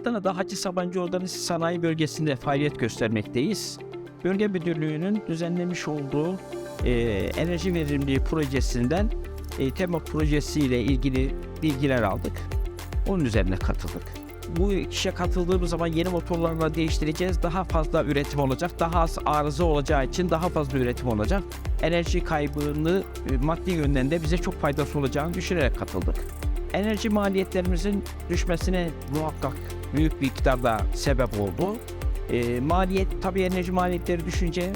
Adana'da Hacı Sabancı Organize Sanayi Bölgesi'nde faaliyet göstermekteyiz. Bölge Müdürlüğü'nün düzenlemiş olduğu e, enerji verimliliği projesinden e, tema projesiyle ilgili bilgiler aldık. Onun üzerine katıldık. Bu işe katıldığımız zaman yeni motorlarla değiştireceğiz. Daha fazla üretim olacak. Daha az arıza olacağı için daha fazla üretim olacak. Enerji kaybını e, maddi yönden de bize çok faydası olacağını düşünerek katıldık. Enerji maliyetlerimizin düşmesine muhakkak büyük bir miktarda sebep oldu. E, maliyet tabii enerji maliyetleri düşünce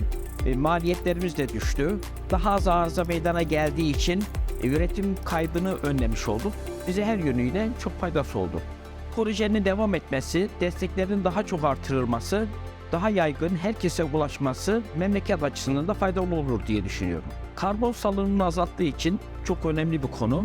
e, maliyetlerimiz de düştü. Daha az arıza meydana geldiği için e, üretim kaybını önlemiş olduk. Bize her yönüyle çok faydası oldu. Projenin devam etmesi, desteklerin daha çok artırılması, daha yaygın herkese ulaşması memleket açısından da faydalı olur diye düşünüyorum. Karbon salınımını azalttığı için çok önemli bir konu.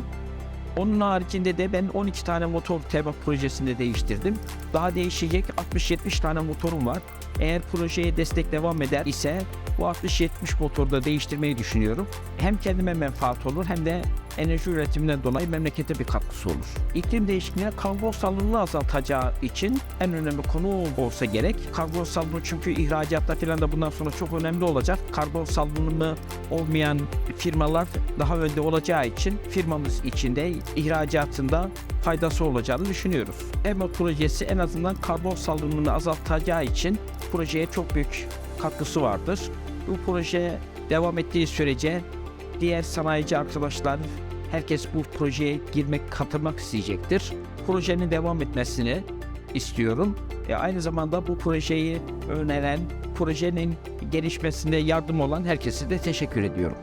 Onun haricinde de ben 12 tane motor tema projesinde değiştirdim. Daha değişecek 60-70 tane motorum var. Eğer projeye destek devam eder ise bu 60-70 motoru da değiştirmeyi düşünüyorum. Hem kendime menfaat olur hem de enerji üretiminden dolayı memlekete bir katkısı olur. İklim değişikliğine karbon salınımını azaltacağı için en önemli konu olsa gerek. Karbon salınımı çünkü ihracatta falan da bundan sonra çok önemli olacak. Karbon salınımı olmayan firmalar daha önde olacağı için firmamız içinde ihracatında faydası olacağını düşünüyoruz. EMA projesi en azından karbon salınımını azaltacağı için projeye çok büyük katkısı vardır. Bu proje devam ettiği sürece diğer sanayici arkadaşlar herkes bu projeye girmek, katılmak isteyecektir. Projenin devam etmesini istiyorum. E, aynı zamanda bu projeyi öneren, projenin gelişmesinde yardım olan herkese de teşekkür ediyorum.